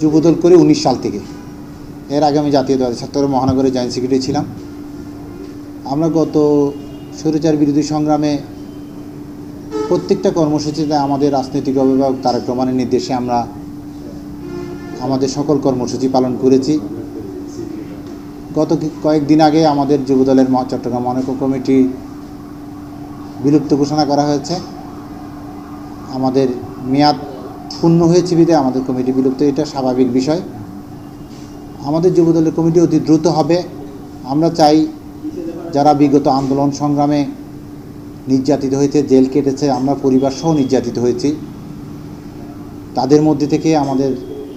যুবদল করে উনিশ সাল থেকে। এর আগে আমি জাতীয়তাবাদী ছাত্র মহানগরের জয়েন্ট সেক্রেটারি ছিলাম। আমরা গত স্বৈরাচার বিরোধী সংগ্রামে প্রত্যেকটা কর্মসূচিতে আমাদের রাজনৈতিক অভিভাবক তারেক রহমানের নির্দেশে আমরা আমাদের সকল কর্মসূচি পালন করেছি। গত কয়েকদিন আগে আমাদের যুবদলের চট্টগ্রাম মহানগর কমিটি বিলুপ্ত ঘোষণা করা হয়েছে। আমাদের মেয়াদ পূর্ণ হয়েছে বিধে আমাদের কমিটি বিলুপ্ত, এটা স্বাভাবিক বিষয়। আমাদের যুবদলের কমিটি অতি দ্রুত হবে। আমরা চাই যারা বিগত আন্দোলন সংগ্রামে নির্যাতিত হয়েছে, জেল কেটেছে, আমরা পরিবার সহ নির্যাতিত হয়েছি। তাদের মধ্যে থেকে আমাদের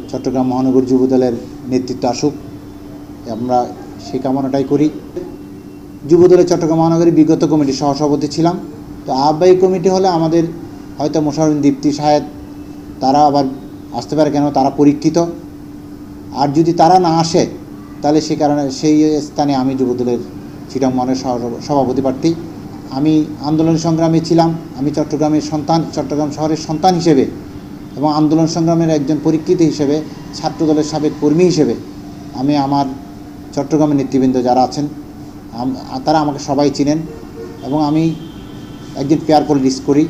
চট্টগ্রাম মহানগর যুবদলের নেতৃত্ব আসুক। আমরা সেই কামনাটাই করি। যুবদলের চট্টগ্রাম মহানগরী বিগত কমিটির সহসভাপতি ছিলাম। তো আহ্বায়ী কমিটি হলে আমাদের হয়তো মোশারুন দীপ্তি সাহেব তারা আবার আসতে পারে কেন? তারা পরীক্ষিত। আর যদি তারা না আসে, তাহলে সে কারণে সেই স্থানে আমি যুবদলের চিটাং মনের সভাপতি প্রার্থী। আমি আন্দোলন সংগ্রামে ছিলাম। আমি চট্টগ্রামের সন্তান, চট্টগ্রাম শহরের সন্তান হিসেবে এবং আন্দোলন সংগ্রামের একজন পরীক্ষিত হিসেবে, ছাত্রদলের সাবেক কর্মী হিসেবে আমি আমার চট্টগ্রামের নেতৃবৃন্দ যারা আছেন তারা আমাকে সবাই চিনেন এবং আমি একজন পেয়ার পলিটিক্স করি।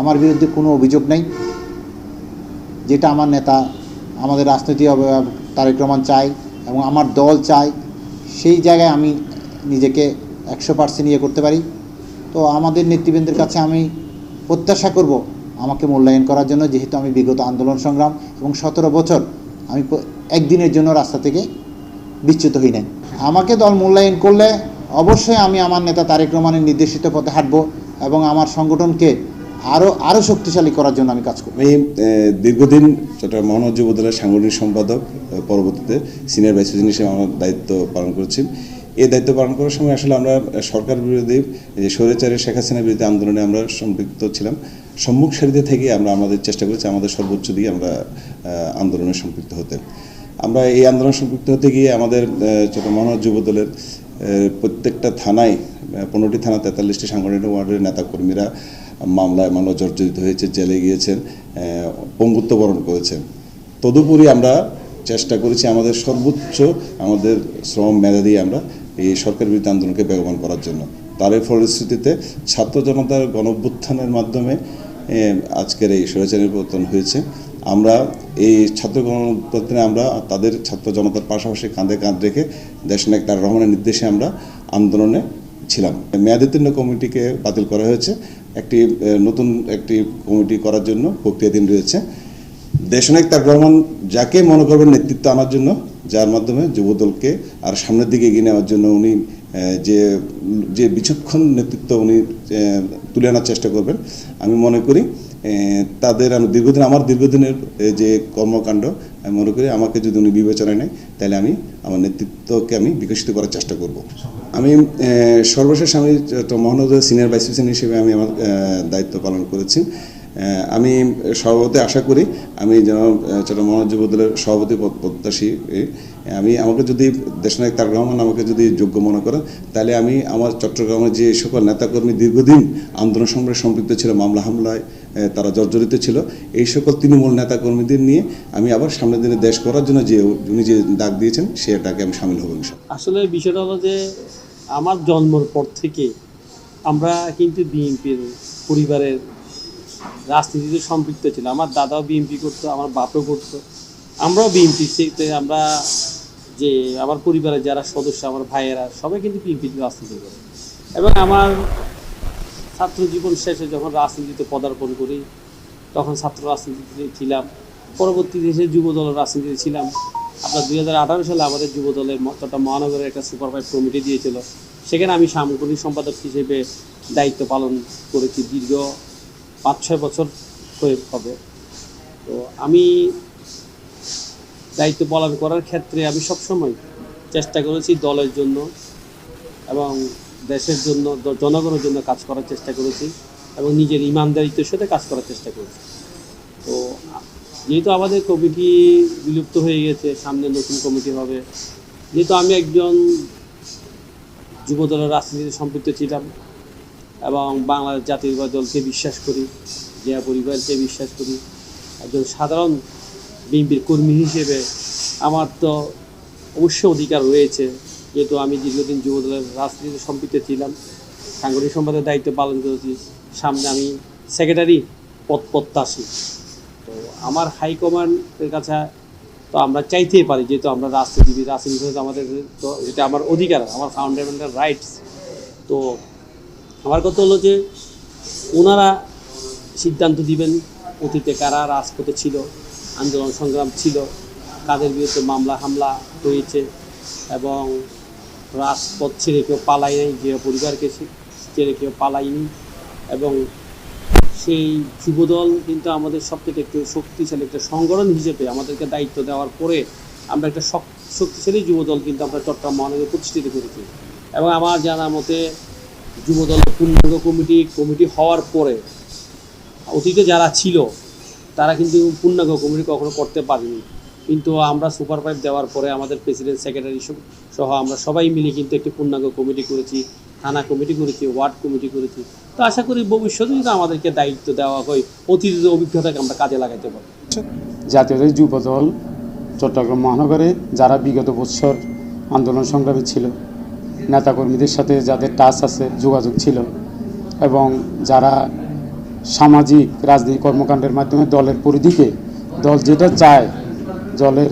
আমার বিরুদ্ধে কোনো অভিযোগ নেই। যেটা আমার নেতা, আমাদের অভিভাবক তারেক রহমান চাই এবং আমার দল চাই সেই জায়গায় আমি নিজেকে একশো পার্সেন্ট ইয়ে করতে পারি। তো আমাদের নেতৃবৃন্দের কাছে আমি প্রত্যাশা করব আমাকে মূল্যায়ন করার জন্য, যেহেতু আমি বিগত আন্দোলন সংগ্রাম এবং সতেরো বছর আমি একদিনের জন্য রাস্তা থেকে বিচ্যুত হই নাই। আমাকে দল মূল্যায়ন করলে অবশ্যই আমি আমার নেতা তারেক রহমানের নির্দেশিত পথে হাঁটব এবং আমার সংগঠনকে আরও আরও শক্তিশালী করার জন্য আমি কাজ করব। আমি দীর্ঘদিন চট্টগ্রাম মহানগর যুব দলের সাংগঠনিক সম্পাদক পরবর্তীতে সিনিয়র ভাইস প্রেসিডেন্ট হিসেবে আমার দায়িত্ব পালন করেছি। এই দায়িত্ব পালন করার সময় আসলে আমরা সরকার বিরোধী যে স্বৈরাচারের শেখ হাসিনার বিরুদ্ধে আন্দোলনে আমরা সম্পৃক্ত ছিলাম। সম্মুখ সারিতে থেকে আমরা আমাদের চেষ্টা করেছি, আমাদের সর্বোচ্চ দিয়ে আমরা আন্দোলনে সম্পৃক্ত হতে। আমরা এই আন্দোলন সম্পৃক্ত হতে গিয়ে আমাদের চট্টগ্রাম মহানগর যুব দলের প্রত্যেকটা থানায় পনেরোটি থানা, তেতাল্লিশটি সাংগঠনিক ওয়ার্ডের নেতাকর্মীরা মামলায় মামলা জর্জরিত হয়েছে জেলে গিয়েছেন আহ, পঙ্গুত্ব বরণ করেছেন। তদুপরি আমরা চেষ্টা করেছি আমাদের সর্বোচ্চ আমাদের শ্রম মেধা দিয়ে আমরা এই সরকার বিরুদ্ধে আন্দোলনকে বেগবান করার জন্য। তার ফলশ্রুতিতে ছাত্র জনতার গণভ্যুত্থানের মাধ্যমে আজকের এই স্বৈরাচারের পতন হয়েছে। আমরা এই ছাত্র গণতন্ত্রে আমরা তাদের ছাত্র জনতার পাশাপাশি কাঁধে কাঁধ রেখে দেশনায়ক তার রহমানের নির্দেশে আমরা আন্দোলনে ছিলাম। মেয়াদোত্তীর্ণ কমিটিকে বাতিল করা হয়েছে। একটি নতুন একটি কমিটি করার জন্য প্রক্রিয়াধীন রয়েছে। দেশনায়ক তার রহমান যাকে মনে করবেন নেতৃত্ব আনার জন্য, যার মাধ্যমে যুবদলকে আর সামনের দিকে এগিয়ে নেওয়ার জন্য উনি যে যে বিচক্ষণ নেতৃত্ব উনি তুলে আনার চেষ্টা করবেন, আমি মনে করি তাদের আমি দীর্ঘদিন, আমার দীর্ঘদিনের যে কর্মকাণ্ড, আমি মনে করি আমাকে যদি উনি বিবেচনায় নেয়, তাহলে আমি আমার নেতৃত্বকে আমি বিকশিত করার চেষ্টা করব। আমি সর্বশেষ আমি মহানগর সিনিয়র ভাইস প্রেসিডেন্ট হিসেবে আমি আমার দায়িত্ব পালন করেছি। আমি সভাপতি আশা করি, আমি যেন চট্টগ্রাম মহানগর যুব সভাপতি প্রত্যাশী আমি, আমাকে যদি দেশনায়ক তার রহমান আমাকে যদি যোগ্য মনে করেন, তাহলে আমি আমার চট্টগ্রামের যে সকল নেতাকর্মী দীর্ঘদিন আন্দোলন সংগ্রামে সম্পৃক্ত ছিল, মামলা হামলায় তারা জর্জরিত ছিল, এই সকল তৃণমূল নেতাকর্মীদের নিয়ে আমি আবার সামনের দিনে দেশ করার জন্য যে উনি যে ডাক দিয়েছেন, সে ডাকে আমি সামিল হব আসলে বিষয়টা হলো যে, আমার জন্মের পর থেকে আমরা কিন্তু বিএনপির পরিবারের রাজনীতিতে সম্পৃক্ত ছিল আমার দাদাও বিএনপি করতো, আমার বাপও করতো। আমরাও বিএনপি আমরা যে আমার পরিবারের যারা সদস্য, আমার ভাইয়েরা, সবাই কিন্তু বিএনপির রাজনীতি করে। এবং আমার ছাত্র জীবন শেষে যখন রাজনীতিতে পদার্পণ করি, তখন ছাত্র রাজনীতিতে ছিলাম। পরবর্তীতে এসে যুব দলের রাজনীতিতে ছিলাম। আপনার দুই হাজার আঠারো সালে আমাদের যুব দলের চট্টগ্রাম মহানগরের একটা সুপারভাইজ কমিটি দিয়েছিল। সেখানে আমি সাংগঠনিক সম্পাদক হিসেবে দায়িত্ব পালন করেছি দীর্ঘ পাঁচ ছয় বছর হয়ে হবে। তো আমি দায়িত্ব পালন করার ক্ষেত্রে আমি সবসময় চেষ্টা করেছি দলের জন্য এবং দেশের জন্য, জনগণের জন্য কাজ করার চেষ্টা করেছি এবং নিজের ইমানদারিত্বের সাথে কাজ করার চেষ্টা করেছি। তো, যেহেতু আমাদের কমিটি বিলুপ্ত হয়ে গেছে, সামনে নতুন কমিটি হবে, যেহেতু আমি একজন যুবদলের রাজনীতিতে সম্পৃক্ত ছিলাম এবং বাংলাদেশ জাতীয়তাবাদী দলকে বিশ্বাস করি জিয়া পরিবারকে বিশ্বাস করি, একজন সাধারণ বিএনপির কর্মী হিসেবে আমার তো অবশ্যই অধিকার রয়েছে, যেহেতু আমি দীর্ঘদিন যুবদলের রাজনীতিতে সম্পৃক্ত ছিলাম। সাংগঠনিক সম্পাদকের দায়িত্ব পালন করেছি। সামনে আমি সেক্রেটারি পদ প্রত্যাশী। তো আমার হাইকমান্ডের কাছে তো আমরা চাইতেই পারি, যেহেতু আমরা রাজনীতিবিদ রাজনীতি আমাদের তো এটা আমার অধিকার, আমার ফাউন্ডামেন্টাল রাইটস তো আমার কথা হলো যে, ওনারা সিদ্ধান্ত দিবেন অতীতে কারা রাজপথে ছিল। আন্দোলন সংগ্রাম ছিল। কাদের বিরুদ্ধে মামলা, হামলা হয়েছে এবং রাজপথ ছেড়ে কেউ পালাই নাই, গৃহ পরিবারকে ছেড়ে কেউ পালায়নি এবং সেই যুবদল কিন্তু আমাদের সবথেকে একটু শক্তিশালী একটা সংগঠন হিসেবে আমাদেরকে দায়িত্ব দেওয়ার পরে আমরা একটা শক- শক্তিশালী যুবদল কিন্তু আমরা চট্টগ্রাম মহানগরে প্রতিষ্ঠিত করেছি। এবং আমার জানা মতে যুবদল পূর্ণাঙ্গ কমিটি কমিটি হওয়ার পরে অতীতে যারা ছিল তারা কিন্তু পূর্ণাঙ্গ কমিটি কখনো করতে পারেনি। কিন্তু আমরা সুপার পাইপ দেওয়ার পরে আমাদের প্রেসিডেন্ট, সেক্রেটারি সহ আমরা সবাই মিলে কিন্তু একটি পূর্ণাঙ্গ কমিটি করেছি, থানা কমিটি করেছি, ওয়ার্ড কমিটি করেছি। তো আশা করি ভবিষ্যতে যদি আমাদেরকে দায়িত্ব দেওয়া হয়, অতীতের অভিজ্ঞতাকে আমরা কাজে লাগাতে পারি। জাতীয় যুবদল চট্টগ্রাম মহানগরে যারা বিগত বৎসর আন্দোলন সংগ্রামে ছিল, নেতাকর্মীদের সাথে যাদের টাচ আছে, যোগাযোগ ছিল এবং যারা সামাজিক রাজনৈতিক কর্মকাণ্ডের মাধ্যমে দলের পরিধিকে, দল যেটা চায়, দলের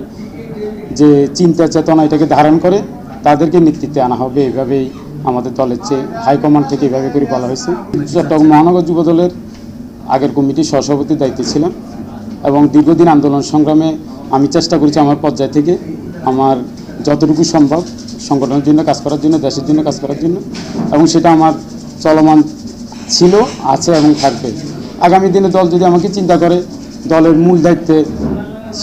যে চিন্তা চেতনা এটাকে ধারণ করে, তাদেরকে নেতৃত্বে আনা হবে। এভাবেই আমাদের দলের চেয়ে হাইকমান্ড থেকে এভাবে করে বলা হয়েছে। চট্টগ্রাম মহানগর যুব দলের আগের কমিটির সহসভাপতির দায়িত্বে ছিলাম এবং দীর্ঘদিন আন্দোলন সংগ্রামে আমি চেষ্টা করেছি আমার পর্যায় থেকে আমার যতটুকু সম্ভব সংগঠনের জন্য কাজ করার জন্য, দেশের জন্য কাজ করার জন্য এবং সেটা আমার চলমান ছিল, আছে এবং থাকবে। আগামী দিনে দল যদি আমাকে চিন্তা করে, দলের মূল দায়িত্বে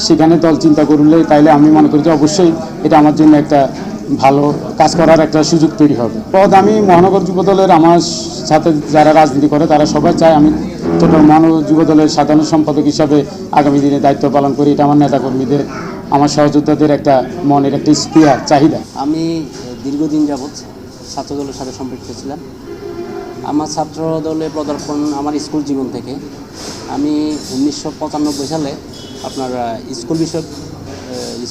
সেখানে দল চিন্তা করলে তাইলে আমি মনে করি যে অবশ্যই এটা আমার জন্য একটা ভালো কাজ করার একটা সুযোগ তৈরি হবে। পদ আমি মহানগর যুব দলের, আমার সাথে যারা রাজনীতি করে তারা সবাই চায় আমি চট্টগ্রাম মহানগর যুব দলের সাধারণ সম্পাদক হিসাবে আগামী দিনে দায়িত্ব পালন করি। এটা আমার নেতাকর্মীদের, আমার সহযোদ্ধাদের একটা মনের একটা স্পৃহা চাহিদা। আমি দীর্ঘদিন যাবৎ ছাত্র দলের সাথে সম্পৃক্ত ছিলাম। আমার ছাত্র দলে পদার্পণ আমার স্কুল জীবন থেকে। আমি উনিশশো পঁচানব্বই সালে আপনার স্কুল বিষয়ক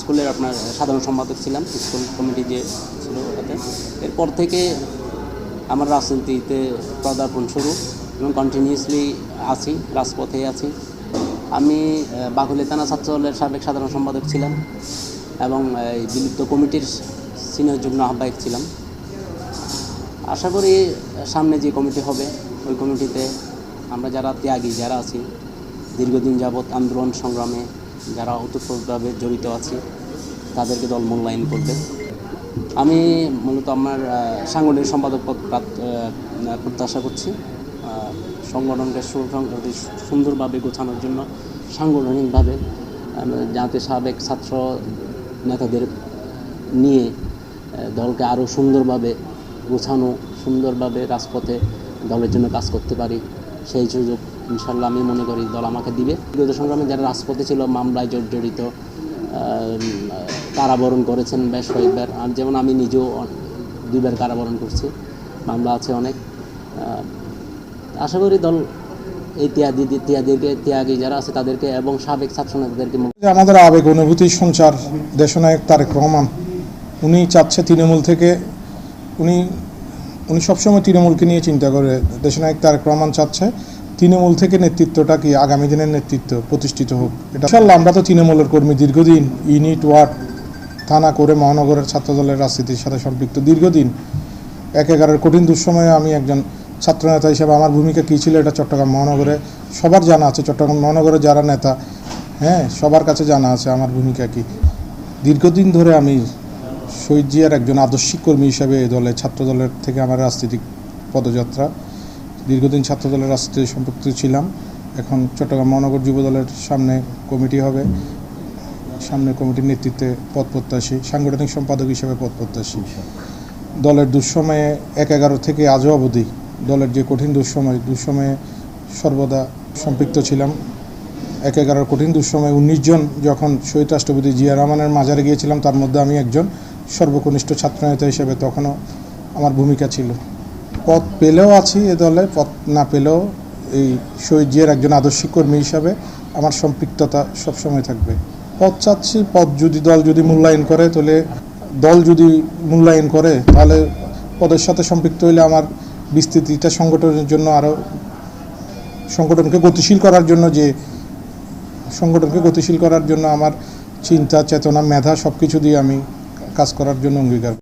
স্কুলের আপনার সাধারণ সম্পাদক ছিলাম, স্কুল কমিটি যে ছিল ওটাতে। এরপর থেকে আমার রাজনীতিতে পদার্পণ শুরু এবং কন্টিনিউয়াসলি আছি, রাজপথে আছি। আমি বাকুলি থানা ছাত্র দলের সাবেক সাধারণ সম্পাদক ছিলাম এবং বিলুপ্ত কমিটির সিনিয়র যুগ্ম আহ্বায়ক ছিলাম। আশা করি সামনে যে কমিটি হবে, ওই কমিটিতে আমরা যারা ত্যাগী, যারা আছি, দীর্ঘদিন যাবৎ আন্দোলন সংগ্রামে যারা ওতপ্রোতভাবে জড়িত আছি, তাদেরকে দল মূল্যায়ন করবে। আমি মূলত আমার সাংগঠনিক সম্পাদক পদ প্রত্যাশা করছি সংগঠনকে সুসংগঠিত, সুন্দরভাবে গোছানোর জন্য সাংগঠনিকভাবে যাতে সাবেক ছাত্র নেতাদের নিয়ে দলকে আরও সুন্দরভাবে গোছানো সুন্দরভাবে রাজপথে দলের জন্য কাজ করতে পারি, সেই সুযোগ ইনশাল্লাহ আমি মনে করি দল আমাকে দিবে। বিগত সংগ্রামে যারা রাজপথে ছিল, মামলায় জর্জরিত কারাবরণ করেছেন, বেশ কয়েকবার। আর যেমন আমি নিজেও দুইবার কারাবরণ করছি, মামলা আছে অনেক। আশা করি দল এই ত্যাগী, ত্যাগীকে ত্যাগী যারা আছে তাদেরকে এবং সাবেক ছাত্র নেতাদেরকে আমাদের আবেগ অনুভূতির সঞ্চার দেশনায়ক তারেক রহমান, উনি চাচ্ছে তৃণমূল থেকে উনি উনি সবসময় তৃণমূলকে নিয়ে চিন্তা করে। দেশনায়ক তারেক রহমান চাচ্ছে তৃণমূল থেকে নেতৃত্বটা কি আগামী দিনের নেতৃত্ব প্রতিষ্ঠিত হোক? এটা ইনশাল্লাহ আমরা তো তৃণমূলের কর্মী দীর্ঘদিন, ইউনিট, ওয়ার্ড, থানা করে মহানগরের ছাত্রদলের রাজনীতির সাথে সম্পৃক্ত দীর্ঘদিন। এক এগারোর কঠিন দুঃসময়ে আমি একজন ছাত্রনেতা হিসেবে আমার ভূমিকা কী ছিল এটা চট্টগ্রাম মহানগরে সবার জানা আছে। চট্টগ্রাম মহানগরের যারা নেতা হ্যাঁ সবার কাছে জানা আছে আমার ভূমিকা কী। দীর্ঘদিন ধরে আমি শহীদ জিয়ার একজন আদর্শিক কর্মী হিসাবে এই দলে ছাত্র দলের থেকে আমার রাজনৈতিক পদযাত্রা। দীর্ঘদিন ছাত্র দলের রাজনীতি সম্পৃক্ত ছিলাম। এখন চট্টগ্রাম মহানগর যুব দলের সামনে কমিটি হবে। সামনে কমিটির নেতৃত্বে পদ প্রত্যাশী, সাংগঠনিক সম্পাদক হিসেবে পদ প্রত্যাশী। দলের দুঃসময়ে এক এগারো থেকে আজও অবধি দলের যে কঠিন দুঃসময়, দুঃসময়ে সর্বদা সম্পৃক্ত ছিলাম। এক এগারোর কঠিন দুঃসময় উনিশ জন যখন শহীদ রাষ্ট্রপতি জিয়া রহমানের মাজারে গিয়েছিলাম, তার মধ্যে আমি একজন। সর্বকনিষ্ঠ ছাত্রনেতা হিসেবে তখনও আমার ভূমিকা ছিল। পদ পেলেও আছি এ দলে, পদ না পেলেও এই শহীদ জিয়ার একজন আদর্শিক কর্মী হিসাবে আমার সম্পৃক্ততা সবসময় থাকবে। পদ চাচ্ছি, পদ যদি দল যদি মূল্যায়ন করে, তাহলে দল যদি মূল্যায়ন করে, তাহলে পদের সাথে সম্পৃক্ত হইলে আমার বিস্তৃতিটা সংগঠনের জন্য আরও সংগঠনকে গতিশীল করার জন্য যে সংগঠনকে গতিশীল করার জন্য আমার চিন্তা, চেতনা, মেধা সব কিছু দিয়ে আমি কাজ করার জন্য অঙ্গীকার